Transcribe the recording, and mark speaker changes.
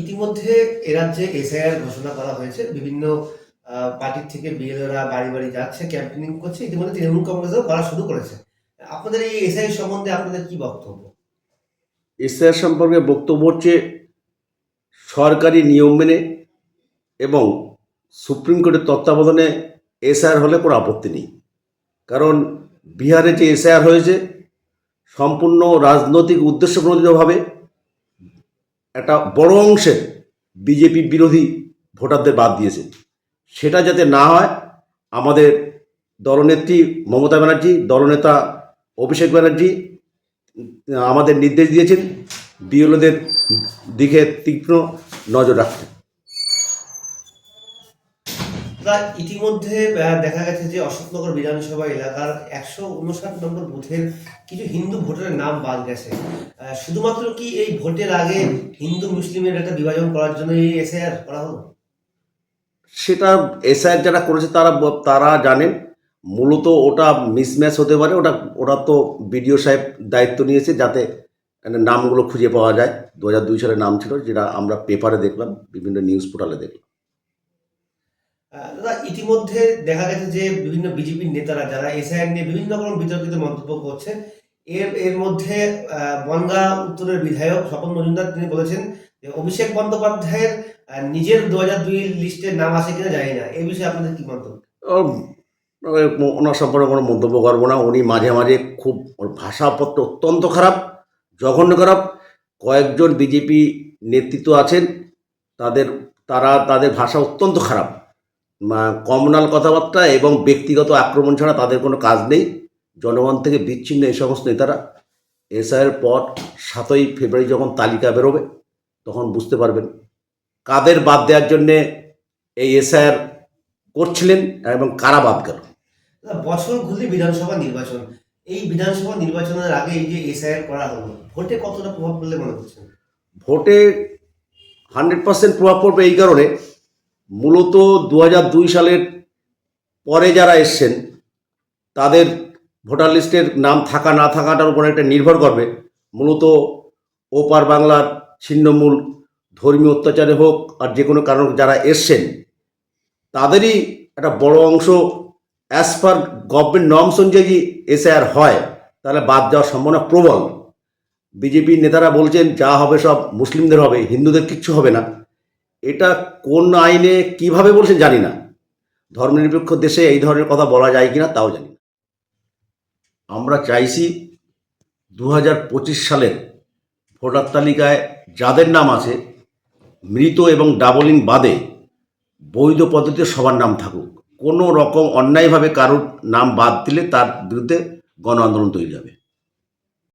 Speaker 1: ইতিমধ্যে এ রাজ্যে এসআইআর ঘোষণা করা হয়েছে। বিভিন্ন পার্টির থেকে বিএলওরা বাড়ি বাড়ি যাচ্ছে ক্যাম্পেনিং করছে, ইতিমধ্যে তৃণমূল কংগ্রেসও করা শুরু করেছে। আপনাদের এই এসআই সম্বন্ধে আপনাদের কি বক্তব্য?
Speaker 2: এসআর সম্পর্কে বক্তব্য হচ্ছে সরকারি নিয়ম মেনে এবং সুপ্রিম কোর্টের তত্ত্বাবধানে এসআইআর হলে কোনো আপত্তি নেই। কারণ বিহারে যে এসআইআর হয়েছে, সম্পূর্ণ রাজনৈতিক উদ্দেশ্য প্রণোদিতভাবে একটা বড় অংশের বিজেপি বিরোধী ভোটারদের বাদ দিয়েছে। সেটা যাতে না হয়, আমাদের দলনেত্রী মমতা ব্যানার্জি, দলনেতা অভিষেক ব্যানার্জি, আমাদের নির্দেশ দিয়েছেন, বিএলওদের দিকে তীক্ষ্ণ নজর রাখতে।
Speaker 1: দাদা ইতিমধ্যে দেখা গেছে যে অশোকনগর বিধানসভা এলাকার একশো উনষাট নম্বর বুথের কিছু হিন্দু ভোটারের নাম বাদ গেছে। শুধুমাত্র কি এই ভোটের আগে হিন্দু মুসলিমের একটা বিভাজন করার জন্য এই এসআইআর করা হলো?
Speaker 2: সেটা এসআইয়ের যারা করেছে তারা তারা জানেন। মূলত ওটা মিসম্যাচ হতে পারে। ওটা ওটা তো বিডিও সাহেব দায়িত্ব নিয়েছে যাতে মানে নামগুলো খুঁজে পাওয়া যায়। দু হাজার দুই সালে নাম ছিল, যেটা আমরা পেপারে দেখলাম, বিভিন্ন নিউজ পোর্টালে দেখলাম।
Speaker 1: দাদা, ইতিমধ্যে দেখা গেছে যে বিভিন্ন বিজেপির নেতারা যারা এসআইআর নিয়ে বিভিন্ন রকম বিতর্কিত মন্তব্য করছে এর এর মধ্যে বনগাঁ উত্তরের বিধায়ক স্বপন মজুমদার তিনি বলেছেন যে অভিষেক বন্দ্যোপাধ্যায়ের নিজের দু হাজার দুই লিস্টে নাম আছে কিনা জানি না। এই বিষয়ে আপনাদের কি মন্তব্য?
Speaker 2: ও- ওনার সম্পর্কে কোনো মন্তব্য করব না। উনি মাঝে মাঝে খুব, ওর ভাষাপত্র অত্যন্ত খারাপ, জঘন্য খারাপ। কয়েকজন বিজেপি নেতৃত্ব আছেন, তাদের, তারা, তাদের ভাষা অত্যন্ত খারাপ। কমনাল কথাবার্তা এবং ব্যক্তিগত আক্রমণ ছাড়া তাদের কোনো কাজ নেই। জনগণ থেকে বিচ্ছিন্ন এই সমস্ত নেতারা এসআইয়ের পর সাতই ফেব্রুয়ারি যখন তালিকা বেরোবে তখন বুঝতে পারবেন কাদের বাদ দেওয়ার জন্যে এই এসআইআর করছিলেন এবং কারা বাদ গেল।
Speaker 1: বছর ঘুরলে বিধানসভা নির্বাচন। এই বিধানসভা নির্বাচনের আগে এই যে এসআইআর করা হলো ভোটে কতটা প্রভাব পড়লে মনে করছেন?
Speaker 2: ভোটে হান্ড্রেড পার্সেন্ট প্রভাব পড়বে এই কারণে মূলত দু সালের পরে যারা এসছেন, তাদের ভোটার লিস্টের নাম থাকা না থাকাটার উপর একটা নির্ভর করবে। মূলত ওপার বাংলার ছিন্নমূল, ধর্মীয় অত্যাচারে হোক আর যে কোনো কারণ যারা এসছেন, তাদেরই একটা বড় অংশ অ্যাজ পার গভর্নমেন্ট নর্মস অনুযায়ী যদি এসআইআর হয়, তাহলে বাদ যাওয়ার সম্ভাবনা প্রবল। বিজেপির নেতারা বলছেন, যা হবে সব মুসলিমদের হবে, হিন্দুদের কিচ্ছু হবে না। এটা কোন আইনে কীভাবে বলছেন জানি না। ধর্মনিরপেক্ষ দেশে এই ধরনের কথা বলা যায় কিনা তাও জানি না। আমরা চাইছি দু হাজার পঁচিশ সালের ভোটার তালিকায় যাদের নাম আছে, মৃত এবং ডাবলিং বাদে বৈধ পদ্ধতিতে সবার নাম থাকুক। কোনো রকম অন্যায়ভাবে কারোর নাম বাদ দিলে তার বিরুদ্ধে গণ আন্দোলন তৈরি হবে।